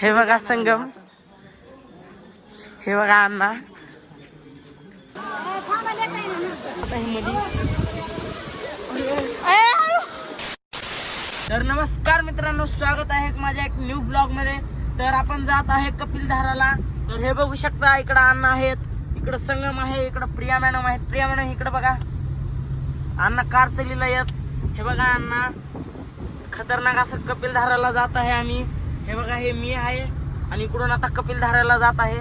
हे बघा संगम. हे बघा अण्णा. तर नमस्कार मित्रांनो स्वागत आहे माझ्या एक न्यू ब्लॉगमध्ये. तर आपण जात आहे कपिल धाराला. तर हे बघू शकता इकडं अण्णा आहेत इकडं संगम आहे इकडं प्रिया मॅडम आहेत. प्रिया मॅडम इकडं बघा. अण्णा कार चलीला येत. हे बघा अण्णा. खतरनाक असं कपिल धाराला जात आहे आम्ही. हे बघा हे मी आहे आणि इकडून आता कपिल धाराला जात आहे.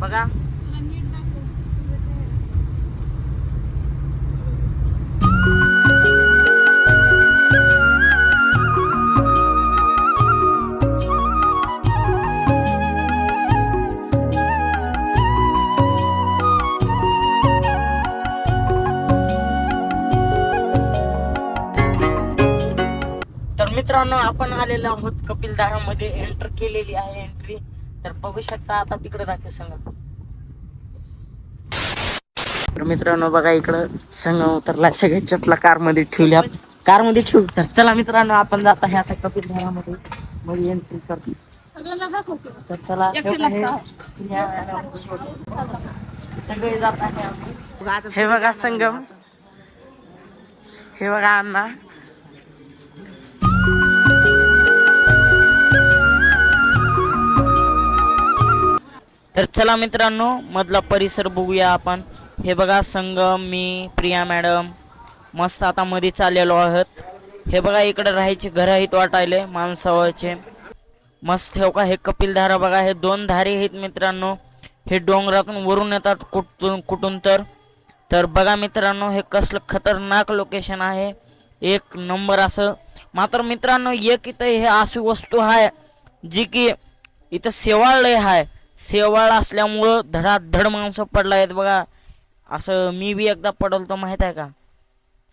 बघा. मित्रांनो आपण आलेलो आहोत कपिलमध्ये एंटर केलेली आहे एंट्री तर बघू शकता आता तिकडे दाखव सांगा तर मित्रांनो बघा इकडं संघ उतरला. सगळे चपला कारमध्ये ठेवल्या. कारमध्ये ठेवू. तर चला मित्रांनो आपण जात आहे आता कपिलमध्ये मध्ये एंट्री करतो. तर चला सगळे जात आहे. हे बघा संगम. हे बघा अण्णा. तर चला मित्रांनो मधला परिसर बघूया आपण. हे बघा संगम मी प्रिया मॅडम. मस्त आता मध्ये चाललेलो आहोत. हे बघा इकडे राहायचे घर आहेत वाटायले माणसावरचे. मस्त ठेव का हे कपिल धारा बघा हे दोन धारे आहेत मित्रांनो. हे डोंगरातून वरून येतात कुठून कुठून तर. तर बघा मित्रांनो हे कसलं खतरनाक लोकेशन आहे. एक नंबर असं. मात्र मित्रांनो एक इथं हे अशी वस्तू आहे जी की इथं शेवाळ लय आहे. शेवाळ असल्यामुळं धडाधड माणसं पडला आहेत बघा. असं मी बी एकदा पडलतो माहीत आहे का?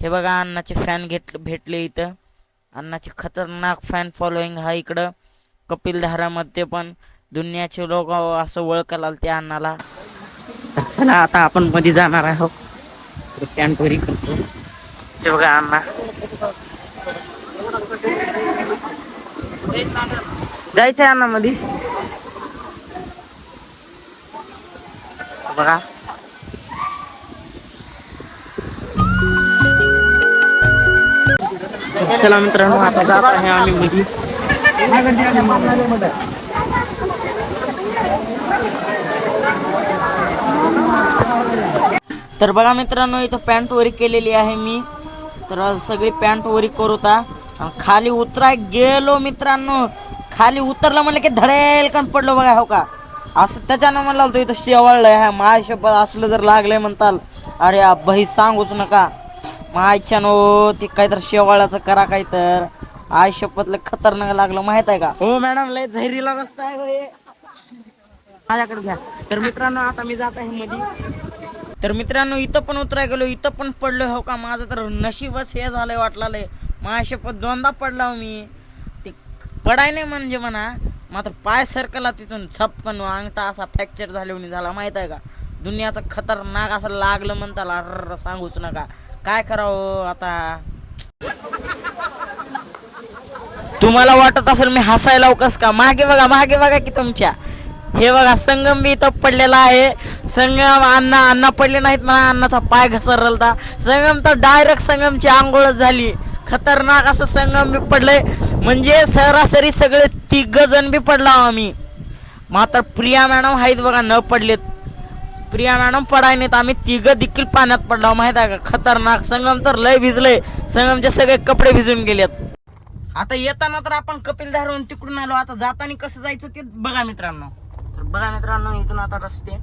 हे बघा अण्णाचे फॅन घेत भेटले इथं. अण्णाची खतरनाक फॅन फॉलोईंग हा इकडं. कपिलधारामध्ये पण दुनियाचे लोक असं ओळखायला त्या अण्णाला. चला आता आपण मध्ये जाणार आहोत. फॅन वरी करतो. हे बघा अण्णा. जायचं अण्णा मध्ये बघा चला मित्रांनो आता जात आहे आम्ही मुली तर बघा मित्रांनो इथं पॅन्ट वरी केलेली आहे मी. तर सगळी पॅन्ट वरी करता आणि खाली उतराय गेलो मित्रांनो. खाली उतरलं म्हणलं की धडेल कण पडलो बघा हो का? असं त्याच्यानं म्हणलं होतं इथं शेवाळलंय हा माय शपथ असलं जर लागलंय म्हणताल. अरे भाई सांगूच नका. मायच्या नो ते काहीतरी शेवाळाचं करा काय तर आय शपथ लय खतरनाक लागलं माहीत आहे का? हो मॅडम लय झैरीला रस्ता आहे होय. माझ्याकडे घ्या. तर मित्रांनो आता मी जात आहे मध्ये तर मित्रांनो इथं पण उतराय गेलो इथं पण पडलो हो का? माझं तर नशीबच हे झालंय वाटलं माझ्या शपथ दोनदा पडला मी. ते पडाय नाही म्हणजे म्हणा मात्र पाय सरकला तिथून छपकन अंगठा असा फ्रॅक्चर झाल्याने झाला माहीत आहे का? दुनियाचं खतरनाक असं लागलं म्हणताला अर्र सांगूच नका. काय करावं आता? तुम्हाला वाटत असेल मी हसायला कस का? मागे बघा मागे बघा की तुमच्या. हे बघा संगम मी इथं पडलेला आहे. संगम अण्णा अण्णा पडले नाहीत म्हणा अण्णाचा पाय घसरलता. संगम तर डायरेक्ट संगमची आंघोळच झाली. खतरनाक असं संगम मी पडलंय. म्हणजे सरासरी सगळे तिघ जण बी पडला आम्ही. मात्र प्रिया मॅडम आहेत बघा न पडलेत. प्रिया मॅडम पडाय नाहीत आम्ही तिघ देखील पाण्यात पडलो माहीत आहे का? खतरनाक. संगम तर लय भिजलंय. संगमचे सगळे कपडे भिजून गेलेत. आता येताना तर आपण कपिल धारून तिकडून आलो. आता जाताना कसं जायचं ते बघा मित्रांनो. तर बघा मित्रांनो इथून आता रस्ते.